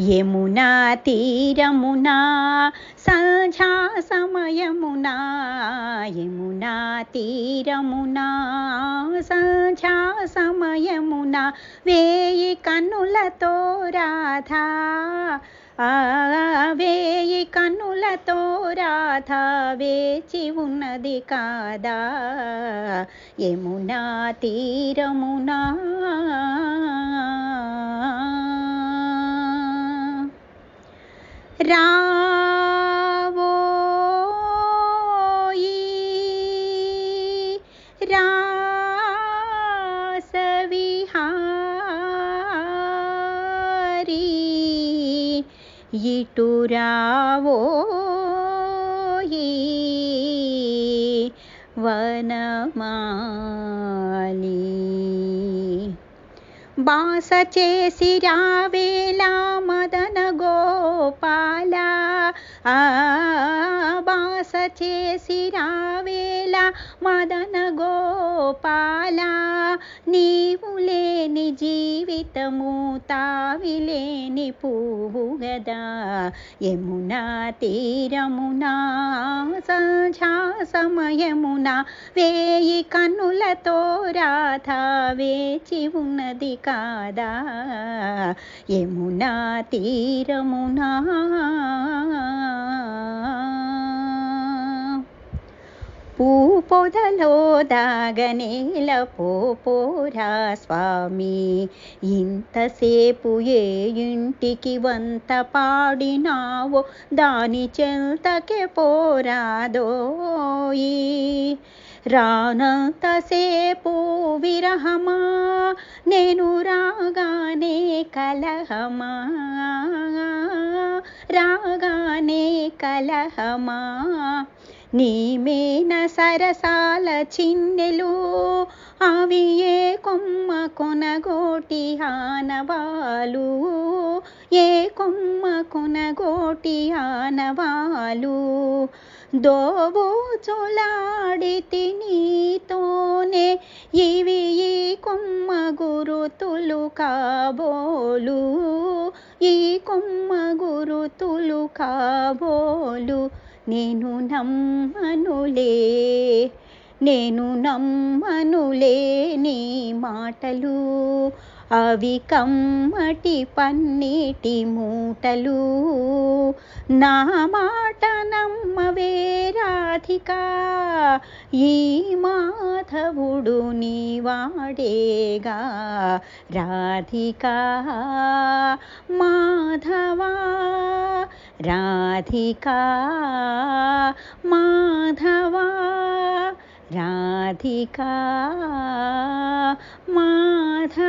యమునా తీరమునా సంధ్యా సమయమునా యమునా తీరమునా సంధ్యా సమయమునా వేయి కన్నులతో రాధా ఆ వేయి కన్నులతో రాధ వేచి ఉన్నది కాదా యమునా తీరమునా. रावो रासविः यिटुरा वो वनमालि। वासचे शिरावेला मदन బాస చేసి రావేళ మదన గోపాల నీవు లేని జీవితము తావిలేని పువ్వు గదా. యమునా తీరమునా సంధ్యా సమయమున వేయి కన్నులతో రాధ వేచి ఉన్నది కాదా. యమునా తీరమునా పొదలో దాగనేల పోపోరా స్వామి. ఇంతసేపు ఏ ఇంటికి వంత పాడినావో దాని చెంతకే పోరాదోయి. రానంతసేపు విరహమా నేను రాగానే కలహమా. రాగానే కలహమా? నీమేన సరసాల చిన్నెలు అవి ఏ కొమ్మ కొనగోటి ఆనవాలు. ఏ కొమ్మ కొనగోటి ఆనవాలు? దోవు చొలాడి తినీతోనే ఇవి ఈ కొమ్మ గురుతులు కాబోలు. ఈ కొమ్మ గురుతులు కాబోలు నేను నమ్మనులే నేను నమ్మనులే నీ మాటలు. అవి కమ్మటి పన్నీటి మూటలు. నా మాట నమ్మవే రాధిక ఈ మాధవుడు నీ వాడేగా రాధికా. माधवा। राधिका माधवा। राधिका माध